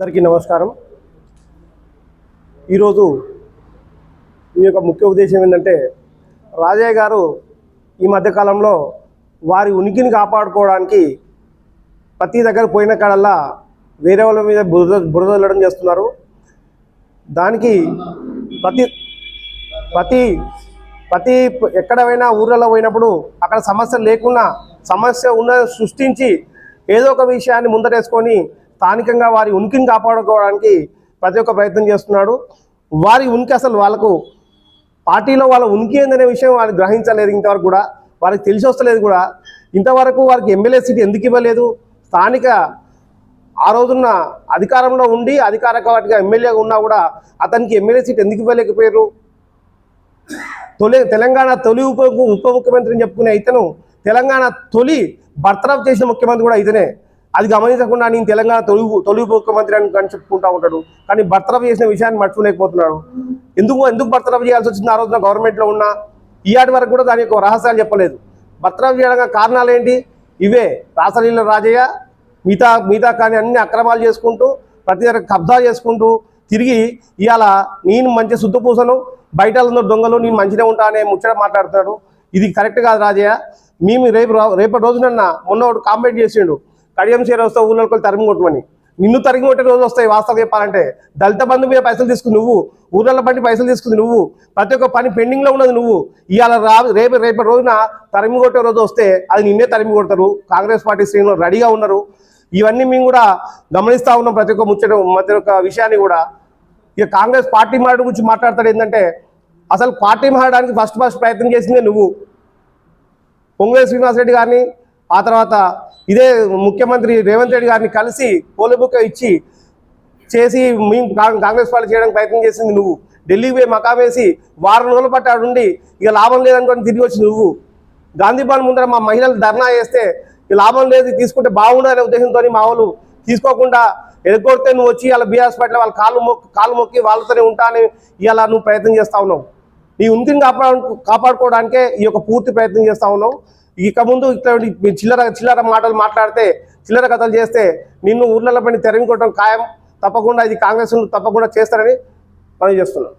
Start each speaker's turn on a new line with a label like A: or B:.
A: అందరికీ నమస్కారం. ఈరోజు ఈ యొక్క ముఖ్య ఉద్దేశం ఏంటంటే రాజయ్య గారు ఈ మధ్యకాలంలో వారి ఉనికిని కాపాడుకోవడానికి ప్రతి దగ్గర పోయిన కాడల్లా వేరే వాళ్ళ మీద బురద బురద చేస్తున్నారు. దానికి ప్రతి ప్రతి ప్రతి ఎక్కడ ఊర్లలో పోయినప్పుడు అక్కడ సమస్య లేకున్నా సమస్య ఉన్న సృష్టించి ఏదో ఒక విషయాన్ని ముందరేసుకొని స్థానికంగా వారి ఉనికిని కాపాడుకోవడానికి ప్రతి ఒక్క ప్రయత్నం చేస్తున్నాడు. వారి ఉనికి అసలు వాళ్ళకు పార్టీలో వాళ్ళ ఉనికి ఏందనే విషయం వాళ్ళు గ్రహించలేదు ఇంతవరకు కూడా. వారికి తెలిసి వస్తలేదు కూడా. ఇంతవరకు వారికి ఎమ్మెల్యే సీట్ ఎందుకు ఇవ్వలేదు? స్థానిక ఆ రోజున్న అధికారంలో ఉండి అధికారికంగా ఎమ్మెల్యేగా ఉన్నా కూడా అతనికి ఎమ్మెల్యే సీట్ ఎందుకు ఇవ్వలేకపోయారు? తొలి తెలంగాణ తొలి ఉప ఉప ముఖ్యమంత్రిని చెప్పుకునే ఇతను తెలంగాణ తొలి బర్తరఫ్ చేసిన ముఖ్యమంత్రి కూడా ఇతనే. అది గమనించకుండా నేను తెలంగాణ తొలి తొలి ముఖ్యమంత్రి అని కానీ చెప్పుకుంటా ఉంటాడు. కానీ బర్తరఫ్ చేసిన విషయాన్ని మర్చిపోలేకపోతున్నాడు ఎందుకు ఎందుకు బర్తరఫ్ చేయాల్సి వచ్చింది? ఆ రోజున గవర్నమెంట్లో ఉన్నా ఈయాటి వరకు కూడా దాని యొక్క రహస్యాలు చెప్పలేదు. బర్తరఫ్ చేయడానికి కారణాలు ఏంటి? ఇవే. రాసలీల రాజయ్య మిగతా మిగతా కానీ అన్ని అక్రమాలు చేసుకుంటూ ప్రతి దగ్గర కబ్జా చేసుకుంటూ తిరిగి ఇవాళ నేను మంచి శుద్ధపూసను బయట దొంగలు నేను మంచిగా ఉంటా అనే ముచ్చట మాట్లాడుతున్నాడు. ఇది కరెక్ట్ కాదు రాజయ్య. మేము రేపు రేపటి రోజునన్నా మొన్న ఒకటి కామెంట్ చేసిండు. కడియం చీర వస్తే ఊళ్ళోకి తరిమి కొట్టమని. నిన్ను తరిగి కొట్టే రోజు వస్తాయి వాస్తవం చెప్పాలంటే. దళిత బంధు మీద పైసలు తీసుకుని నువ్వు. ఊర్ల బండి పైసలు తీసుకుంది నువ్వు. ప్రతి ఒక్క పని పెండింగ్లో ఉన్నది నువ్వు. ఇవాళ రా రేపు రేపటి రోజున తరిమి కొట్టే రోజు వస్తే అది నిన్నే తరిమి కొడతారు. కాంగ్రెస్ పార్టీ శ్రేణులు రెడీగా ఉన్నారు. ఇవన్నీ మేము కూడా గమనిస్తూ ఉన్నాం ప్రతి ఒక్క ముచ్చట ప్రతి ఒక్క విషయాన్ని కూడా. ఇక కాంగ్రెస్ పార్టీ మారడం గురించి మాట్లాడతాడు ఏంటంటే అసలు పార్టీ మారడానికి ఫస్ట్ ఫస్ట్ ప్రయత్నం చేసిందే నువ్వు. పొంగులేటి శ్రీనివాసరెడ్డి గారిని ఆ తర్వాత ఇదే ముఖ్యమంత్రి రేవంత్ రెడ్డి గారిని కలిసి పోలిబుక్ ఇచ్చి చేసి మేము కాంగ్రెస్ పార్టీ చేయడానికి ప్రయత్నం చేసింది నువ్వు. ఢిల్లీకి పోయి మకా వేసి వారం రోజుల పాటు ఆడుండి ఇక లాభం లేదనుకొని తిరిగి వచ్చి నువ్వు. గాంధీ భవన్ ముందర మా మహిళలు ధర్నా చేస్తే లాభం లేదు తీసుకుంటే బాగుండు అనే ఉద్దేశంతో మా వాళ్ళు తీసుకోకుండా ఎదుర్కొడితే నువ్వు వచ్చి ఇలా బీఆర్ఎస్ పార్టీలో వాళ్ళ కాళ్ళు మొక్కి కాళ్ళు మొక్కి వాళ్ళతోనే ఉంటానని ఇలా నువ్వు ప్రయత్నం చేస్తా ఉన్నావు. నీ ఉనికిని కాపాడు కాపాడుకోవడానికే ఈ యొక్క పూర్తి ప్రయత్నం చేస్తా ఉన్నావు. ఇక ముందు ఇట్లాంటి మీ చిల్లర చిల్లర మాటలు మాట్లాడితే చిల్లర కథలు చేస్తే నిన్ను ఊర్లలో పని తెరమికొట్టడం ఖాయం. తప్పకుండా ఇది కాంగ్రెస్ తప్పకుండా చేస్తారని పని చేస్తున్నాను